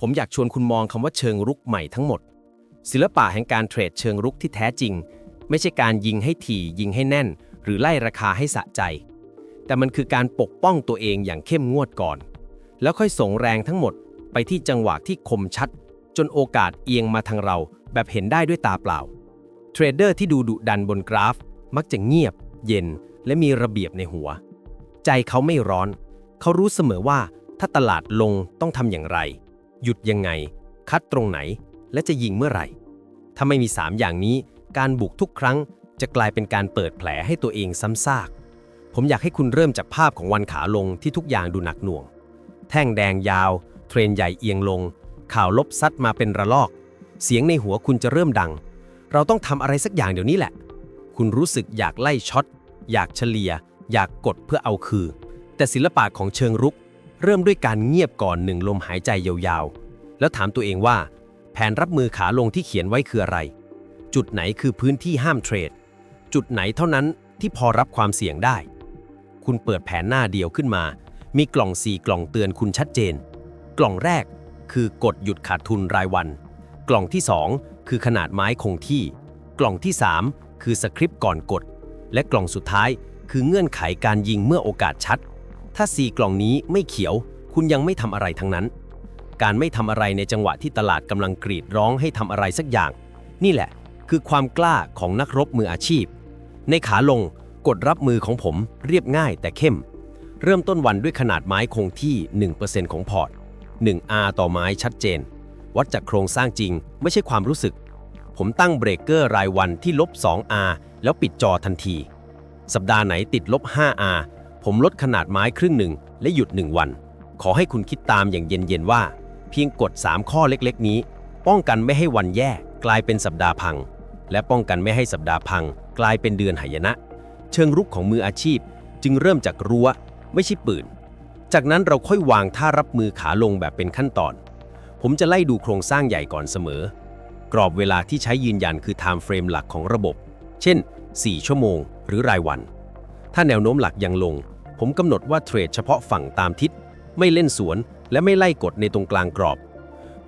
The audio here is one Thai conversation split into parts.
ผมอยากชวนคุณมองคำว่าเชิงรุกใหม่ทั้งหมด ศิลปะแห่งการเทรดเชิงรุกที่แท้จริง ไม่ใช่การยิงให้ถี่ยิงให้แน่น หรือไล่ราคาให้สะใจ แต่มันคือการปกป้องตัวเองอย่างเข้มงวดก่อน แล้วค่อยส่งแรงทั้งหมดไปที่จังหวะที่คมชัด จนโอกาสเอียงมาทางเรา แบบเห็นได้ด้วยตาเปล่า เทรดเดอร์ที่ดูดุดันบนกราฟ มักจะเงียบ เย็น และมีระเบียบในหัว ใจเขาไม่ร้อน เขารู้เสมอว่าถ้าตลาดลงต้องทำอย่างไร หยุดยังไง คัดตรงไหน และจะยิงเมื่อไหร่ ถ้าไม่มี 3 อย่างนี้ การบุกทุกครั้งจะกลายเป็นการเปิดแผลให้ตัวเองซ้ำซาก ผมอยากให้คุณเริ่มจากภาพของวันขาลงที่ทุกอย่างดูหนักหน่วง แท่งแดงยาว เทรนใหญ่เอียงลง ข่าวลบซัดมาเป็นระลอก เสียงในหัวคุณจะเริ่มดัง เราต้องทำอะไรสักอย่างเดี๋ยวนี้แหละ คุณรู้สึกอยากไล่ช็อต อยากเฉลี่ย อยากกดเพื่อเอาคือ แต่ศิลปะของเชิงรุก เริ่มด้วยการเงียบก่อนหนึ่งลมหายใจยาวๆ แล้วถามตัวเองว่า แผนรับมือขาลงที่เขียนไว้คืออะไร จุดไหนคือพื้นที่ห้ามเทรด จุดไหนเท่านั้นที่พอรับความเสี่ยงได้ คุณเปิดแผนหน้าเดียวขึ้นมา มีกล่อง4กล่องเตือนคุณชัดเจน กล่องแรกคือกดหยุดขาดทุนรายวัน กล่องที่ 2 คือขนาดไม้คงที่ กล่องที่ 3 คือสคริปต์ก่อนกด และกล่องสุดท้ายคือเงื่อนไขการยิงเมื่อโอกาสชัด ถ้า 4 กล่องนี้ไม่เขียว คุณยังไม่ทำอะไรทั้งนั้น การไม่ทำอะไรในจังหวะที่ตลาดกำลังกรีดร้องให้ทำอะไรสักอย่าง นี่แหละ คือความกล้าของนักรบมืออาชีพ ในขาลงกดรับมือของผมเรียบง่ายแต่เข้ม เริ่มต้นวันด้วยขนาดไม้คงที่ 1%ของพอร์ต 1R ต่อไม้ชัดเจน วัดจากโครงสร้างจริง ไม่ใช่ความรู้สึก ผมตั้งเบรกเกอร์รายวันที่ลบ 2R แล้วปิดจอทันที สัปดาห์ไหนติดลบ 5R ผมลดขนาดไม้ครึ่งหนึ่งและหยุด1วัน ขอให้คุณคิดตามอย่างเย็นๆว่า เพียงกด 3 ข้อเล็กๆ นี้ ป้องกันไม่ให้วันแย่กลายเป็นสัปดาห์พัง และป้องกันไม่ให้สัปดาห์พัง กลายเป็นเดือนหายนะ เชิงรุกของมืออาชีพ จึงเริ่มจากรั้ว ไม่ใช่ปืน จากนั้นเราค่อยวางท่ารับมือขาลงแบบเป็นขั้นตอน ผมจะไล่ดูโครงสร้างใหญ่ก่อนเสมอ กรอบเวลาที่ใช้ยืนยันคือ time frame หลักของระบบ เช่น 4 ชั่วโมง หรือรายวัน ถ้าแนวโน้มหลักยังลง ผมกำหนดว่าเทรดเฉพาะฝั่งตามทิศ ไม่เล่นสวน และไม่ไล่กดในตรงกลางกรอบ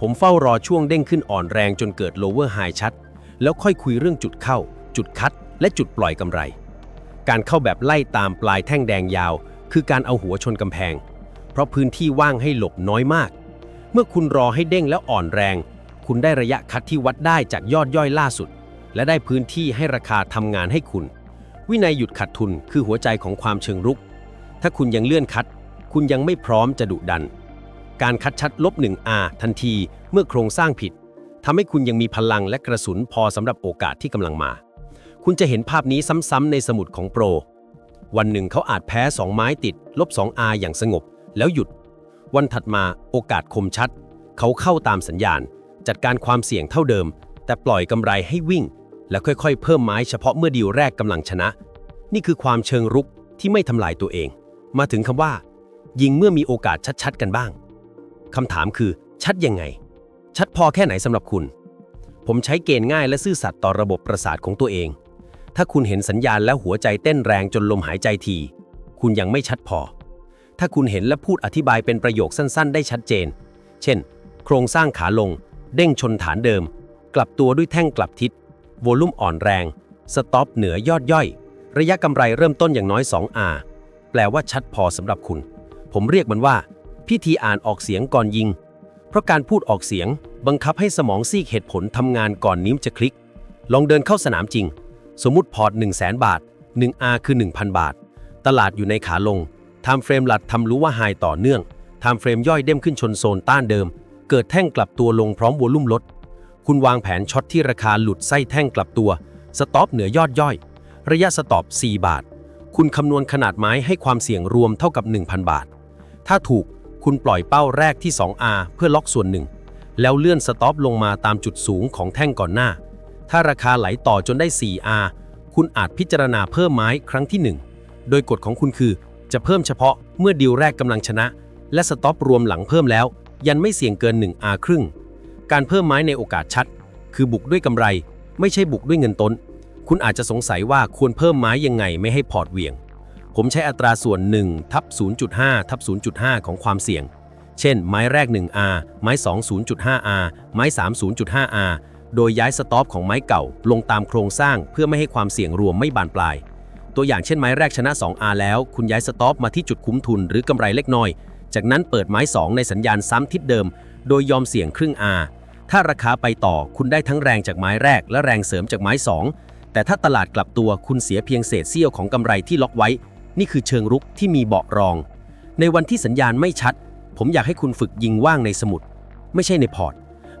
ผมเฝ้ารอช่วงเด้งขึ้นอ่อนแรงจนเกิด lower high ชัด แล้วค่อยคุยเรื่องจุดเข้า จุดคัด และจุดปล่อยกำไร การเข้าแบบไล่ตามปลายแท่งแดงยาว คือการเอาหัวชนกำแพง เพราะพื้นที่ว่างให้หลบน้อยมาก เมื่อคุณรอให้เด้งแล้วอ่อนแรง คุณได้ระยะคัดที่วัดได้จากยอดย่อยล่าสุด และได้พื้นที่ให้ราคาทำงานให้คุณ วินัยหยุดขาดทุนคือหัวใจของความเชิงรุก ถ้าคุณยังเลื่อนคัด คุณยังไม่พร้อมจะดุดัน การคัดชัดลบ 1R ทันทีเมื่อโครงสร้างผิดทำให้คุณยังมีพลังและกระสุนพอสำหรับโอกาสที่กำลังมา คุณจะเห็นภาพนี้ซ้ำๆในสมุดของโปร วันหนึ่งเขาอาจแพ้ 2 ไม้ติด ลบ 2R อย่างสงบ แล้วหยุด วันถัดมาโอกาสคมชัด เขาเข้าตามสัญญาณ จัดการความเสี่ยงเท่าเดิม แต่ปล่อยกำไรให้วิ่ง แล้วค่อยๆ เพิ่มไม้เฉพาะเมื่อดีลแรกกำลังชนะ นี่คือความเชิงรุกที่ไม่ทำลายตัวเอง มาถึงคำว่า ยิงเมื่อมีโอกาสชัดๆ กันบ้างคำถามคือ ชัดยังไง ชัดพอแค่ไหนสำหรับคุณ ผมใช้เกณฑ์ง่ายและซื่อสัตย์ต่อระบบประสาทของตัวเอง ถ้าคุณเห็นสัญญาณแล้วหัวใจเต้นแรงจนลมหายใจที คุณยังไม่ชัดพอ ถ้าคุณเห็นและพูดอธิบายเป็นประโยคสั้น ๆ ได้ชัดเจน เช่น โครงสร้างขาลง เด้งชนฐานเดิม กลับตัวด้วยแท่งกลับทิศโวลุ่มอ่อนแรง สต็อปเหนือยอดย่อย ระยะกำไรเริ่มต้นอย่างน้อย 2R แปลว่าชัดพอสำหรับคุณ ผมเรียกมันว่า พิธีอ่านออกเสียงก่อนยิง เพราะการพูดออกเสียง บังคับให้สมองซีกเหตุผลทำงานก่อนนิ้วจะคลิก ลองเดินเข้าสนามจริง สมมุติพอร์ต 1 0 0 0 0แบาท 1R คือ 1,000 บาท ตลาดอยู่ในขาลงไทม์เฟรมหลัดทำรู้ว่าไฮต่อเนื่องไทม์เฟรมย่อยเด้มขึ้นชนโซนต้านเดิม เกิดแท่งกลับตัวลงพร้อมวอลุ่มลด คุณวางแผนช็อตที่ราคาหลุดไส้แท่งกลับตัว สต็อปเหนือยอดย่อย ระยะสต็อป4บาท คุณคำนวณขนาดไม้ให้ความเสี่ยงรวมเท่ากับ 1,000 บาท ถ้าถูกคุณปล่อยเป้าแรกที่ 2R เพื่อล็อกส่วนหนึ่ง แล้วเลื่อนสต็อปลงมาตามจุดสูงของแท่งก่อนหน้า ถ้าราคาไหลต่อจนได้ 4R คุณอาจพิจารณาเพิ่มไม้ครั้งที่ 1 โดยกฎของคุณคือ จะเพิ่มเฉพาะเมื่อดีลแรกกำลังชนะ และสต็อปรวมหลังเพิ่มแล้ว ยันไม่เสี่ยงเกิน 1R ครึ่ง การเพิ่มไม้ในโอกาสชัด คือบุกด้วยกำไร ไม่ใช่บุกด้วยเงินต้น คุณอาจจะสงสัยว่าควรเพิ่มไม้ยังไงไม่ให้พอร์ตเวียง ผมใช้อัตราส่วน1ทับ0.5ทับ0.5 ของความเสี่ยง เช่น ไม้แรก 1R ไม้2 0.5R ไม้3 0.5R โดยย้ายสต็อปของไม้เก่าลงตามโครงสร้างเพื่อไม่ให้ความเสี่ยงรวมไม่บานปลาย ตัวอย่างเช่นไม้แรกชนะ 2R แล้ว คุณย้ายสต็อปมาที่จุดคุ้มทุนหรือกำไรเล็กน้อย จากนั้นเปิดไม้ 2 ในสัญญาณซ้ำทิศเดิม โดยยอมเสี่ยงครึ่ง R ถ้าราคาไปต่อคุณได้ทั้งแรงจากไม้แรกและแรงเสริมจากไม้ 2 แต่ถ้าตลาดกลับตัวคุณเสียเพียงเศษเสี้ยวของกำไรที่ล็อกไว้ นี่คือเชิงรุกที่มีเบาะรอง ในวันที่สัญญาณไม่ชัด ผมอยากให้คุณฝึกยิงว่างในสมุด ไม่ใช่ในพอร์ต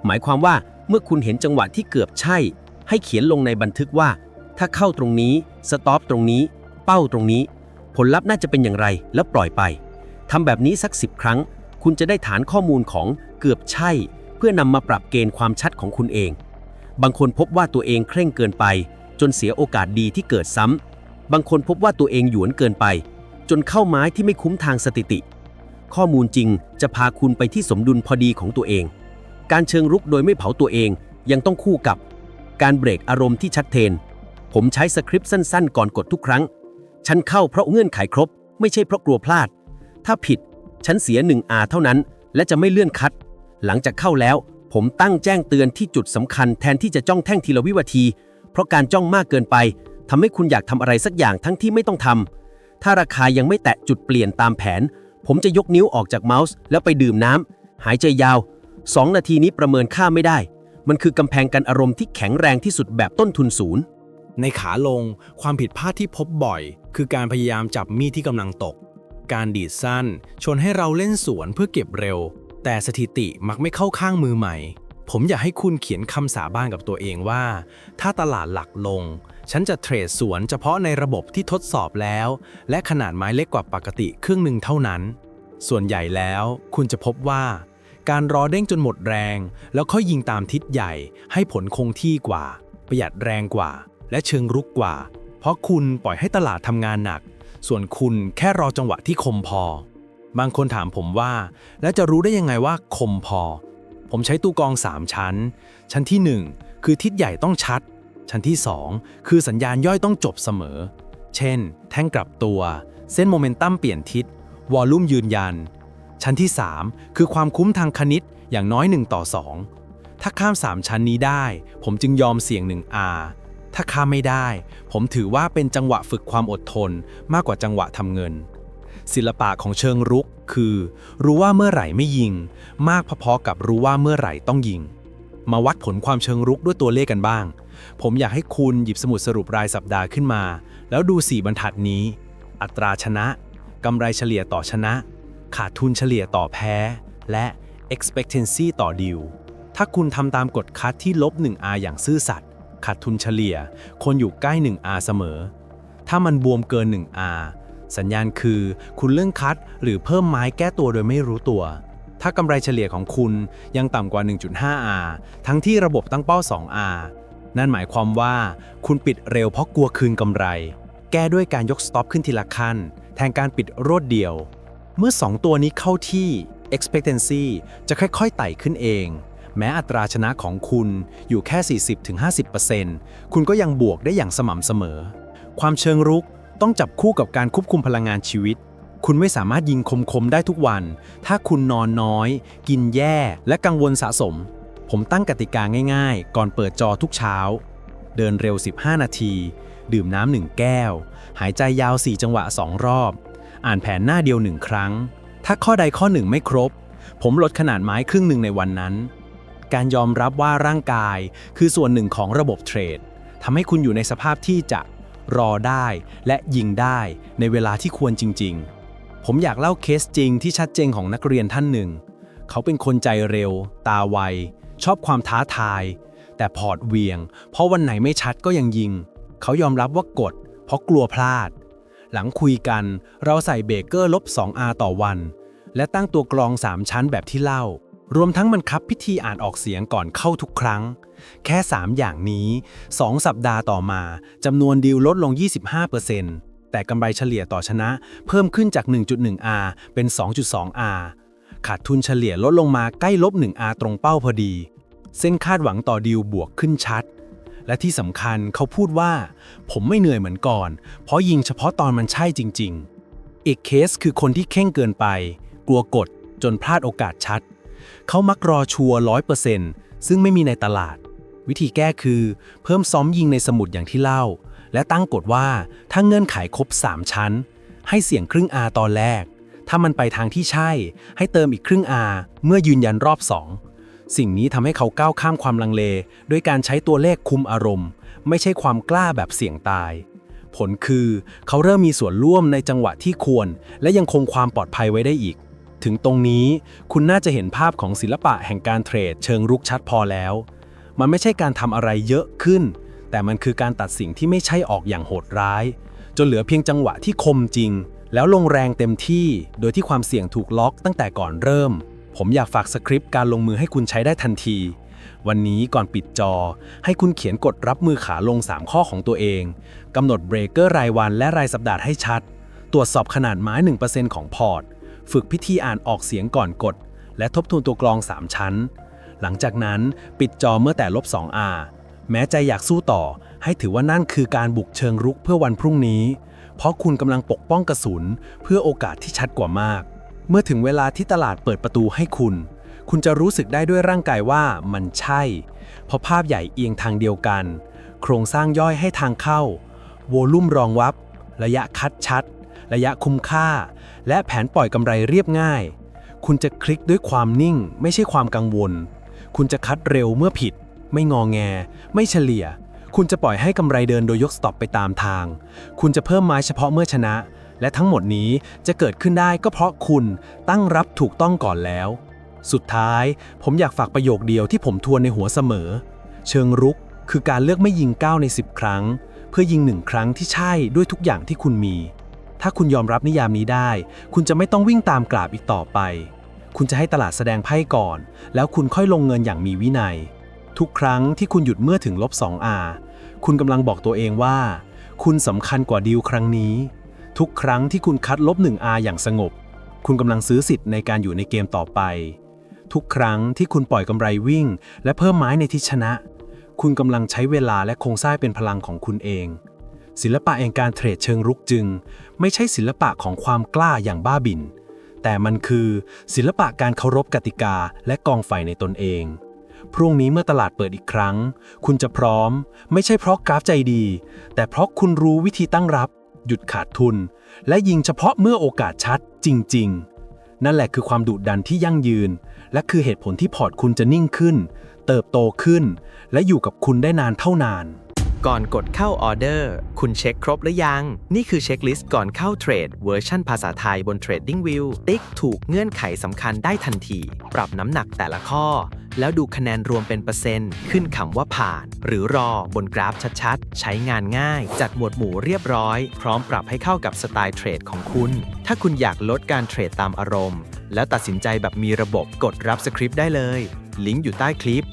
หมายความว่าเมื่อคุณเห็นจังหวะที่เกือบใช่ ให้เขียนลงในบันทึกว่า ถ้าเข้าตรงนี้ สต็อปตรงนี้ เป้าตรงนี้ ผลลัพธ์น่าจะเป็นอย่างไรแล้วปล่อยไปทำแบบนี้สักสิบครั้ง คุณจะได้ฐานข้อมูลของเกือบใช่ เพื่อนำมาปรับเกณฑ์ความชัดของคุณเอง บางคนพบว่าตัวเองเคร่งเกินไป จนเสียโอกาสดีที่เกิดซ้ำ บางคนพบว่าตัวเองหยวนเกินไป จนเข้าไม้ที่ไม่คุ้มทางสถิติ ข้อมูลจริงจะพาคุณไปที่สมดุลพอดีของตัวเอง การเชิงรุกโดยไม่เผาตัวเองยังต้องคู่กับ การเบรกอารมณ์ที่ชัดเจนผมใช้สคริปต์สั้นๆ ก่อนกดทุกครั้ง ฉันเข้าเพราะเงื่อนไขครบ ไม่ใช่เพราะกลัวพลาด ถ้าผิด ฉันเสีย 1R เท่านั้น และจะไม่เลื่อนคัด หลังจากเข้าแล้ว ผมตั้งแจ้งเตือนที่จุดสำคัญแทนที่จะจ้องแท่งทีละวิวาที ราะการจ้องมากเกินไปทำให้คุณอยากทำอะไรสักอย่างทั้งที่ไม่ต้องทำถ้าราคายังไม่แตะจุดเปลี่ยนตามแผน ผมจะยกนิ้วออกจากเมาส์ แล้วไปดื่มน้ำหายใจยาว 2 นาทีนี้ประเมินค่าไม่ได้ มันคือกำแพงกันอารมณ์ที่แข็งแรงที่สุดแบบต้นทุนศูนย์ในขาลงความผิดพลาดที่พบบ่อย คือการพยายามจับมีดที่กำลังตก การดีดสั้นชวนให้เราเล่นสวนเพื่อเก็บเร็ว แต่สถิติมักไม่เข้าข้างมือใหม่ ผมอยากให้คุณเขียนคำสาบานกับตัวเองว่า ถ้าตลาดหลักลง ฉันจะเทรดสวนเฉพาะในระบบที่ทดสอบแล้ว และขนาดไม้เล็กกว่าปกติครึ่งหนึ่งเท่านั้น ส่วนใหญ่แล้วคุณจะพบว่า การรอเด้งจนหมดแรง แล้วค่อยยิงตามทิศใหญ่ ให้ผลคงที่กว่า ประหยัดแรงกว่า และเชิงรุกกว่า เพราะคุณปล่อยให้ตลาดทำงานหนัก ส่วนคุณแค่รอจังหวะที่คมพอ บางคนถามผมว่า แล้วจะรู้ได้ยังไงว่าคมพอ ผมใช้ตู้กรอง 3 ชั้น ชั้นที่ 1 คือทิศใหญ่ต้องชัด ชั้นที่ 2 คือสัญญาณย่อยต้องจบเสมอ เช่น แท่งกลับตัว เส้นโมเมนตัมเปลี่ยนทิศ วอลลุ่มยืนยัน ชั้นที่ 3 คือความคุ้มทางคณิตอย่างน้อย 1 ต่อ 2 ถ้าข้าม 3 ชั้นนี้ได้ ผมจึงยอมเสี่ยง 1R ถ้าข้ามไม่ได้ ผมถือว่าเป็นจังหวะฝึกความอดทนมากกว่าจังหวะทำเงิน ศิลปะของเชิงรุกคือ รู้ว่าเมื่อไหร่ไม่ยิง มากพอๆกับรู้ว่าเมื่อไหร่ต้องยิง มาวัดผลความเชิงรุกด้วยตัวเลขกันบ้าง ผมอยากให้คุณหยิบสมุดสรุปรายสัปดาห์ขึ้นมา แล้วดู 4 บรรทัดนี้ อัตราชนะกำไรเฉลี่ยต่อชนะ ขาดทุนเฉลี่ยต่อแพ้ และ expectancy ต่อดีลถ้าคุณทำตามกฎคัดที่ลบ 1R อย่างซื่อสัตย์ขาดทุนเฉลี่ย คนอยู่ใกล้ 1R เสมอ ถ้ามันบวมเกิน 1R สัญญาณคือ คุณเลื่อนคัดหรือเพิ่มไม้แก้ตัวโดยไม่รู้ตัว ถ้ากำไรเฉลี่ยของคุณยังต่ำกว่า 1.5R ทั้งที่ระบบตั้งเป้า 2R นั่นหมายความว่าคุณปิดเร็วเพราะกลัวคืนกำไร แก้ด้วยการยกสต็อปขึ้นทีละขั้น แทนการปิดรวดเดียว เมื่อ 2 ตัวนี้เข้าที่ expectancy จะค่อยๆ ไต่ขึ้นเอง แม้อัตราชนะของคุณอยู่แค่ 40-50%คุณก็ยังบวกได้อย่างสม่ำเสมอ ความเชิงรุก ต้องจับคู่กับการควบคุมพลังงานชีวิต คุณไม่สามารถยิงคมๆได้ทุกวัน ถ้าคุณนอนน้อย กินแย่ และกังวลสะสม ผมตั้งกติกาง่ายๆ ก่อนเปิดจอทุกเช้า เดินเร็ว 15 นาที ดื่มน้ำหนึ่งแก้ว หายใจยาว 4 จังหวะ 2 รอบ อ่านแผนหน้าเดียวหนึ่งครั้ง ถ้าข้อใดข้อหนึ่งไม่ครบ ผมลดขนาดไม้ครึ่งหนึ่งในวันนั้น การยอมรับว่าร่างกายคือส่วนหนึ่งของระบบเทรดทำให้คุณอยู่ในสภาพที่จะ รอได้ และยิงได้ในเวลาที่ควรจริง ๆ ผมอยากเล่าเคสจริงที่ชัดเจนของนักเรียนท่านหนึ่ง เขาเป็นคนใจเร็ว ตาไว ชอบความท้าทาย แต่พอร์ตเวียง เพราะวันไหนไม่ชัดก็ยังยิง เขายอมรับว่ากด เพราะกลัวพลาด หลังคุยกันเราใส่เบเกอร์ลบ 2R ต่อวัน และตั้งตัวกรอง 3 ชั้นแบบที่เล่า รวมทั้งบังคับพิธีอ่านออกเสียงก่อนเข้าทุกครั้ง แค่ 3 อย่างนี้ 2 สัปดาห์ต่อมาจำนวนดีลลดลง 25%แต่กำไรเฉลี่ยต่อชนะ เพิ่มขึ้นจาก 1.1R เป็น 2.2R ขาดทุนเฉลี่ยลดลงมาใกล้ลบ 1R ตรงเป้าพอดี เส้นคาดหวังต่อดีลบวกขึ้นชัด และที่สำคัญเขาพูดว่า ผมไม่เหนื่อยเหมือนก่อน เพราะยิงเฉพาะตอนมันใช่จริง ๆ อีกเคสคือคนที่เข่งเกินไป กลัวกดจนพลาดโอกาสชัด เขามักรอชัวร้อยเปอร์เซ็นต์ซึ่งไม่มีในตลาด วิธีแก้คือ เพิ่มซ้อมยิงในสมุดอย่างที่เล่า และตั้งกฎว่าถ้าเงื่อนไขครบ 3 ชั้น ให้เสี่ยงครึ่ง R ตอนแรก ถ้ามันไปทางที่ใช่ ให้เติมอีกครึ่ง R เมื่อยืนยันรอบ 2 สิ่งนี้ทำให้เขาก้าวข้ามความลังเล ด้วยการใช้ตัวเลขคุมอารมณ์ ไม่ใช่ความกล้าแบบเสี่ยงตายผลคือเขาเริ่มมีส่วนร่วมในจังหวะที่ควร และยังคงความปลอดภัยไว้ได้อีก ถึงตรงนี้คุณน่าจะเห็นภาพของศิลปะแห่งการเทรดเชิงรุกชัดพอแล้ว มันไม่ใช่การทำอะไรเยอะขึ้น แต่มันคือการตัดสิ่งที่ไม่ใช่ออกอย่างโหดร้าย จนเหลือเพียงจังหวะที่คมจริง แล้วลงแรงเต็มที่ โดยที่ความเสี่ยงถูกล็อกตั้งแต่ก่อนเริ่ม ผมอยากฝากสคริปต์การลงมือให้คุณใช้ได้ทันที วันนี้ก่อนปิดจอ ให้คุณเขียนกฎรับมือขาลง 3 ข้อของตัวเองกำหนดเบรกเกอร์รายวันและรายสัปดาห์ให้ชัด ตรวจสอบขนาดไม้1%ของพอร์ต ฝึกพิธีอ่านออกเสียงก่อนกด และทบทวนตัวกรอง 3 ชั้น หลังจากนั้นปิดจอเมื่อแต่ลบ 2R แม้ใจอยากสู้ต่อ ให้ถือว่านั่นคือการบุกเชิงรุกเพื่อวันพรุ่งนี้ เพราะคุณกำลังปกป้องกระสุน เพื่อโอกาสที่ชัดกว่ามาก เมื่อถึงเวลาที่ตลาดเปิดประตูให้คุณ คุณจะรู้สึกได้ด้วยร่างกายว่ามันใช่ เพราะภาพใหญ่เอียงทางเดียวกัน โครงสร้างย่อยให้ทางเข้า โวลุ่มรองวับ ระยะคัดชัด ระยะคุ้มค่า และแผนปล่อยกำไรเรียบง่าย คุณจะคลิกด้วยความนิ่ง ไม่ใช่ความกังวล คุณจะคัดเร็วเมื่อผิด ไม่งอแง ไม่เฉลี่ย คุณจะปล่อยให้กำไรเดินโดยยกสต็อปไปตามทาง คุณจะเพิ่มไม้เฉพาะเมื่อชนะ และทั้งหมดนี้จะเกิดขึ้นได้ก็เพราะคุณตั้งรับถูกต้องก่อนแล้ว สุดท้าย ผมอยากฝากประโยคเดียวที่ผมทวนในหัวเสมอ เชิงรุกคือการเลือกไม่ยิง 9 ใน 10 ครั้ง เพื่อยิงหนึ่งครั้งที่ใช่ด้วยทุกอย่างที่คุณมี ถ้าคุณยอมรับนิยามนี้ได้ คุณจะไม่ต้องวิ่งตามกราบอีกต่อไป คุณจะให้ตลาดแสดงไพ่ก่อน แล้วคุณค่อยลงเงินอย่างมีวินัย ทุกครั้งที่คุณหยุดเมื่อถึงลบ 2R คุณกำลังบอกตัวเองว่า คุณสำคัญกว่าดีลครั้งนี้ ทุกครั้งที่คุณคัดลบ 1R อย่างสงบ คุณกำลังซื้อสิทธิ์ในการอยู่ในเกมต่อไป ทุกครั้งที่คุณปล่อยกำไรวิ่ง และเพิ่มไม้ในที่ชนะ คุณกำลังใช้เวลาและโครงสร้างเป็นพลังของคุณเอง ศิลปะแห่งการเทรดเชิงรุกจึง ไม่ใช่ศิลปะของความกล้าอย่างบ้าบิน แต่มันคือศิลปะการเคารพกติกาและกองไฟในตนเอง พรุ่งนี้เมื่อตลาดเปิดอีกครั้ง คุณจะพร้อม ไม่ใช่เพราะกราฟใจดี แต่เพราะคุณรู้วิธีตั้งรับ หยุดขาดทุน และยิงเฉพาะเมื่อโอกาสชัดจริง ๆ นั่นแหละคือความดุดันที่ยั่งยืน และคือเหตุผลที่พอร์ตคุณจะนิ่งขึ้น เติบโตขึ้น และอยู่กับคุณได้นานเท่านาน ก่อนกดเข้าออเดอร์ คุณเช็คครบหรือยัง นี่คือเช็คลิสต์ก่อนเข้าเทรดเวอร์ชันภาษาไทยบน TradingView ติ๊กถูกเงื่อนไขสำคัญได้ทันที ปรับน้ำหนักแต่ละข้อ แล้วดูคะแนนรวมเป็นเปอร์เซ็นต์ ขึ้นคำว่าผ่าน หรือรอบนกราฟชัดๆ ใช้งานง่าย จัดหมวดหมู่เรียบร้อย พร้อมปรับให้เข้ากับสไตล์เทรดของคุณ ถ้าคุณอยากลดการเทรดตามอารมณ์ แล้วตัดสินใจแบบมีระบบกดรับสคริปต์ได้เลย ลิงก์อยู่ใต้คลิป